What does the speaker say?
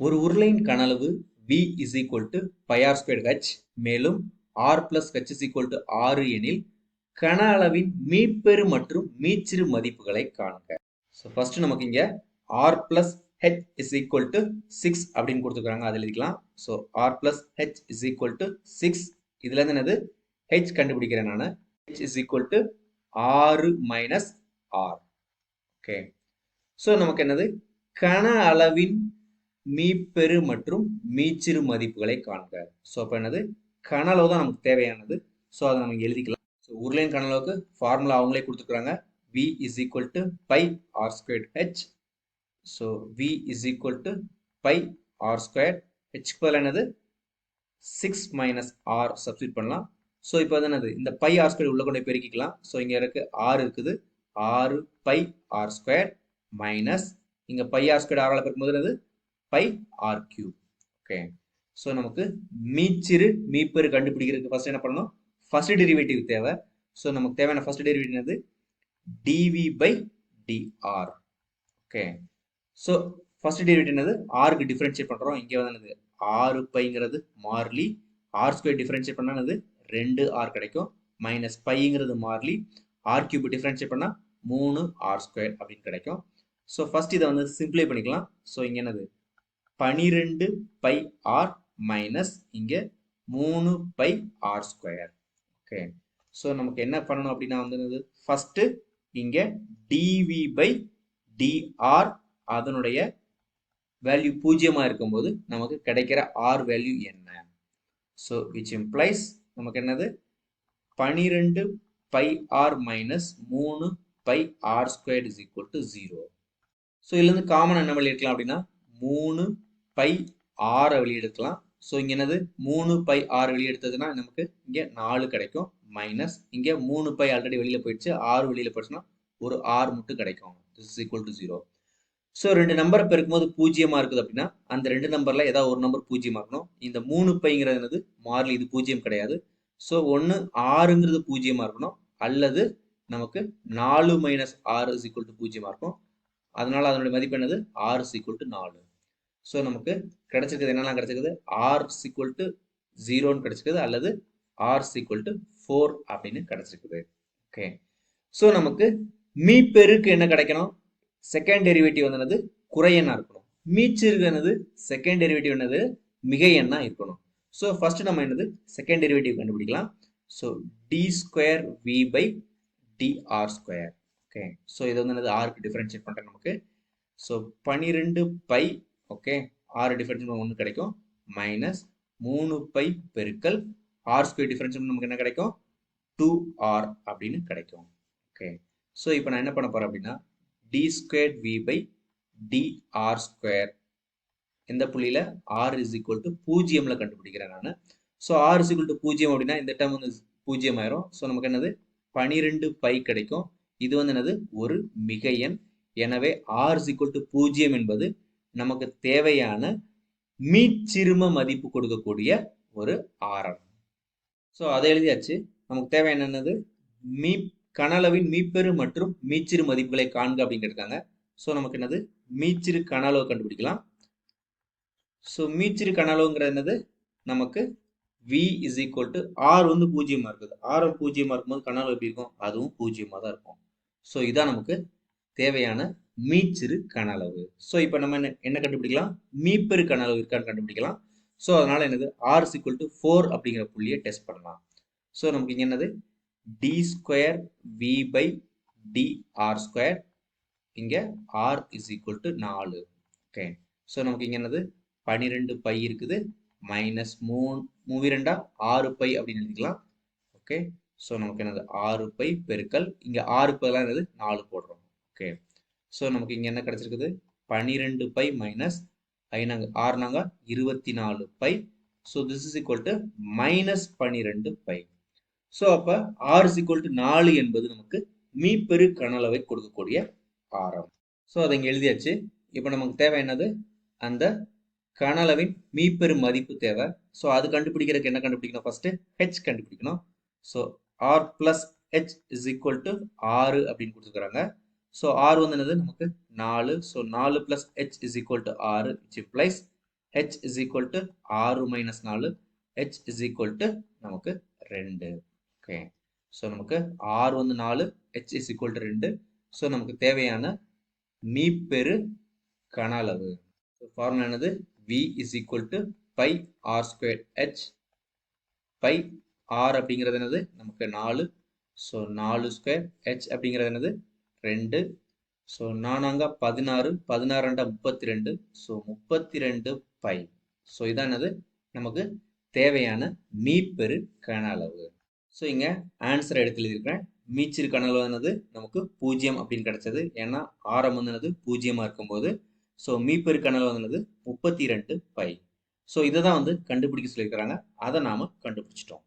ஒரு உருளையின் கனளவு v is equal to pi r squared h மேலும் r plus h is equal to 6 எனில் கன அளவின் மீப்பெரு மற்றும் மீச்சிறு மதிப்புகளை காண்க ஸோ ஃபர்ஸ்ட் நமக்கு இங்க r plus h is equal to 6 அப்படின்னு கொடுத்துருக்காங்க. அதில் எழுதிக்கலாம். So r plus h is equal to 6 இதுல என்னது? H கண்டுபிடிக்கிறேன் நான். H is equal to 6 minus r. Okay so நமக்கு என்னது? கன அளவின் மீப்பெரு மற்றும் மீச்சிறு மதிப்புகளை காண்க. ஸோ அப்போ என்னது? கனளவு தான் நமக்கு தேவையானது. ஸோ அதை நம்ம எழுதிக்கலாம். ஸோ உருளையின் கனளவுக்கு ஃபார்முலா அவங்களே கொடுத்துருக்குறாங்க. V is equal to pi R square H so V is equal to pi R square H பதில் என்னது? சிக்ஸ் மைனஸ் ஆர் சப்ஸ்டியூட் பண்ணலாம். ஸோ இப்போ என்னது? இந்த பை ஆர் ஸ்கொயர் உள்ள கொண்டு போய் பெருக்கிக்கலாம். ஸோ இங்கே இருக்கு ஆறு இருக்குது. ஆறு பை ஆர் ஸ்கொயர் மைனஸ் இங்கே பை ஆர் ஸ்கொயர் ஆறால் பெருக்கும்போது என்னது? Pi R cube okay so நமக்கு மீச்சிறு மீப்பெரு கண்டுபிடிக்கிறதுக்கு ஃபர்ஸ்ட் என்ன பண்ணணும்? ஃபர்ஸ்ட் டெரிவேட்டிவ் தேவை. ஸோ நமக்கு தேவையான ஃபர்ஸ்ட் டெரிவேட்டிவ் என்னது? D V by D R okay so first derivative என்னது? ஆருக்கு டிஃபரன்ஷியேட் பண்ணுறோம் இங்கே வந்து என்னது? ஆறு பைங்கிறது மார்லி ஆர் ஸ்கொயர் டிஃபரன்ஷியேட் பண்ணால் என்னது? ரெண்டு ஆர் கிடைக்கும். மைனஸ் பைங்கிறது மார்லி ஆர் கியூப் டிஃபரன்ஷியேட் பண்ணால் மூணு ஆர் ஸ்கொயர் அப்படின்னு கிடைக்கும். ஸோ ஃபர்ஸ்ட் இதை வந்து சிம்பிளை பண்ணிக்கலாம். ஸோ இங்கே என்னது? பனிரெண்டு பை ஆர் மைனஸ் இங்கே மூணு pi R square okay so நமக்கு என்ன பண்ணணும் அப்படின்னா வந்து ஃபஸ்ட்டு இங்கே D V by D R அதனுடைய வேல்யூ பூஜ்ஜியமாக இருக்கும்போது நமக்கு கிடைக்கிற ஆர் வேல்யூ என்ன? ஸோ விச் இம்ப்ளைஸ் நமக்கு என்னது? பனிரெண்டு பை ஆர் மைனஸ் மூணு pi R square is equal to zero so இதுலேருந்து காமன் என்ன வழி அப்படின்னா மூணு பை ஆறை வெளியெடுக்கலாம் ஸோ இங்கே என்னது? மூணு பை ஆறு வெளியெடுத்ததுன்னா நமக்கு இங்கே நாலு கிடைக்கும். மைனஸ் இங்கே மூணு பை ஆல்ரெடி வெளியில் போயிடுச்சு. ஆறு வெளியில் போயிடுச்சுன்னா ஒரு ஆறு மட்டும் கிடைக்கும். This is equal to zero so ரெண்டு நம்பரை பெருக்கும்போது பூஜ்ஜியமாக இருக்குது அப்படின்னா அந்த ரெண்டு நம்பரில் ஏதாவது ஒரு நம்பர் பூஜ்ஜியமாக இருக்கணும். இந்த மூணு பைங்கிறது என்னது? மாறலி இது பூஜ்ஜியம் கிடையாது. ஸோ ஒன்று ஆறுங்கிறது பூஜ்ஜியமாக இருக்கணும். அல்லது நமக்கு நாலு மைனஸ் ஆறு இஸ் ஈக்குவல் டு பூஜ்ஜியமாக இருக்கும். அதனால் அதனுடைய மதிப்பு என்னது? ஆறு ஈக்குவல் டு நாலு. ஸோ நமக்கு கிடைச்சிருக்குது என்னெல்லாம் கிடைச்சிருக்குது ஆர் சீக்குவல் டு ஜீரோன்னு கிடைச்சிருக்குது அல்லது ஆர் சீக்குவல் டு ஃபோர் அப்படின்னு கிடைச்சிருக்குது. ஓகே ஸோ நமக்கு மீ பெருக்கு என்ன கிடைக்கணும்? செகண்ட் டெரிவேட்டிவ் வந்து என்னது? எண்ணா இருக்கணும். மீச்சிருக்கு என்னது? செகண்ட் டெரிவேட்டிவ் என்னது? மிக எண்ணா இருக்கணும். ஸோ ஃபர்ஸ்ட் நம்ம என்னது? செகண்ட் டெரிவேட்டிவ் கண்டுபிடிக்கலாம். So D square V by D R square okay so இது வந்து என்னது? ஆருக்கு டிஃபரன்ஷியேட் பண்ணுறேன் நமக்கு. ஸோ பன்னிரெண்டு பை ஓகே ஆறு டிஃபரன்ஷியேட் ஒன்று கிடைக்கும். மைனஸ் மூணு பை பெருக்கல் ஆர் ஸ்கொயர் டிஃபரன்ஷியேட் நமக்கு என்ன கிடைக்கும்? டூ ஆர் அப்படின்னு கிடைக்கும். ஓகே ஸோ இப்போ நான் என்ன பண்ண போகிறேன் அப்படின்னா D square V by D R square எந்த புள்ளியில்? ஆர் இஸ் ஈக்குவல் டு பூஜ்ஜியமில் கண்டுபிடிக்கிறேன் நான். So R is equal to பூஜ்ஜியம் அப்படின்னா இந்த டைம் வந்து பூஜ்ஜியம் ஆயிரும். ஸோ நமக்கு என்னது? பனிரெண்டு பை கிடைக்கும். இது வந்து என்னது? ஒரு மிக எண். எனவே ஆர் இஸ் ஈக்குவல் டு பூஜ்ஜியம் என்பது நமக்கு தேவையான மீச்சிறும மதிப்பு கொடுக்கக்கூடிய ஒரு ஆரம். ஸோ அதை எழுதியாச்சு. நமக்கு தேவை என்னென்னது? மீ கனளவின் மீப்பெரு மற்றும் மீச்சிறு மதிப்புகளை காண்க அப்படின்னு கேட்டிருக்காங்க ஸோ நமக்கு என்னது? மீச்சிறு கனளவு கண்டுபிடிக்கலாம். ஸோ மீச்சிறு கனளவுங்கிறது என்னது? நமக்கு V is equal to R வந்து பூஜ்ஜியமாக இருக்குது. ஆரம் பூஜ்ஜியமாக இருக்கும்போது கனளவு எப்படி இருக்கும்? அதுவும் பூஜ்ஜியமாக தான் இருக்கும். ஸோ இதான் நமக்கு தேவையான மீச்சிறு கனளவு ஸோ இப்போ நம்ம என்ன என்ன கண்டுபிடிக்கலாம்? மீப்பெரு கனளவு இருக்கான்னு கண்டுபிடிக்கலாம். ஸோ அதனால என்னது? ஆர் சிக்வல் டு ஃபோர் அப்படிங்கிற புள்ளியை டெஸ்ட் பண்ணலாம். ஸோ நமக்கு இங்கே என்னது? D square V by D R square இங்கே ஆர் இஸ் ஈக்குவல் டு நாலு. ஓகே ஸோ நமக்கு இங்கே என்னது? பன்னிரெண்டு பை இருக்குது. மைனஸ் மூணு மூவி ரெண்டா? ஆறு பை அப்படின்னு எழுதிக்கலாம். ஓகே ஸோ நமக்கு என்னது? ஆறு பை பெருக்கல். இங்கே ஆறு பைலாம் என்னது? நாலு போடுறோம். ஓகே ஸோ நமக்கு இங்கே என்ன கிடச்சிருக்குது? பன்னிரெண்டு பை மைனஸ் ஐநாங்க ஆறுனாங்க இருபத்தி நாலு pi. So this is equal to minus பன்னிரெண்டு பை. ஸோ அப்போ ஆர் இஸ் ஈக்குவல் டு நாலு என்பது நமக்கு மீப்பெரு கனளவை கொடுக்கக்கூடிய ஆரம். ஸோ அதை இங்கே எழுதியாச்சு. இப்போ நமக்கு தேவை என்னது? அந்த கனளவின் மீப்பெரு மதிப்பு தேவை. ஸோ அது கண்டுபிடிக்கிறதுக்கு என்ன கண்டுபிடிக்கணும் ஃபர்ஸ்ட் ஹெச் கண்டுபிடிக்கணும். So R plus H is equal to ஆறு அப்படின்னு கொடுத்துருக்குறாங்க ஸோ ஆர் வந்து என்னது? நமக்கு நாலு. ஸோ நாலு plus H is equal to ஆறு which implies H is equal to ஆறு மைனஸ் நாலு. ஹெச் இஸ் ஈக்குவல் டு நமக்கு ரெண்டு. ஓகே ஸோ நமக்கு ஆறு வந்து நாலு ஹெச் இஸ் ஈக்குவல் டு ரெண்டு. ஸோ நமக்கு தேவையான மீப்பெரு கன அளவு. ஃபார்முலா என்னது? V is equal to pi R square H pi R அப்படிங்கிறது என்னது? நமக்கு நாலு. ஸோ நாலு ஸ்கொயர் ஹெச் அப்படிங்கிறது என்னது? ரெண்டு. ஸோ நானாங்க பதினாறு பதினாறு ரெண்டா முப்பத்தி ரெண்டு ஸோ முப்பத்தி ரெண்டு பை. ஸோ இதானது நமக்கு தேவையான மீப்பெரு கன அளவு ஸோ இங்கே ஆன்சர் எடுத்து எழுதியிருக்கிறேன். மீச்சிறு கன நமக்கு பூஜ்ஜியம் அப்படின்னு கிடைச்சது. ஏன்னா ஆரம் வந்துனது என்னது? பூஜ்ஜியமாக இருக்கும்போது. ஸோ மீப்பெரு கன முப்பத்தி ரெண்டு பை. ஸோ இதை தான் வந்து கண்டுபிடிக்க சொல்லியிருக்கிறாங்க. அதை நாம் கண்டுபிடிச்சிட்டோம்.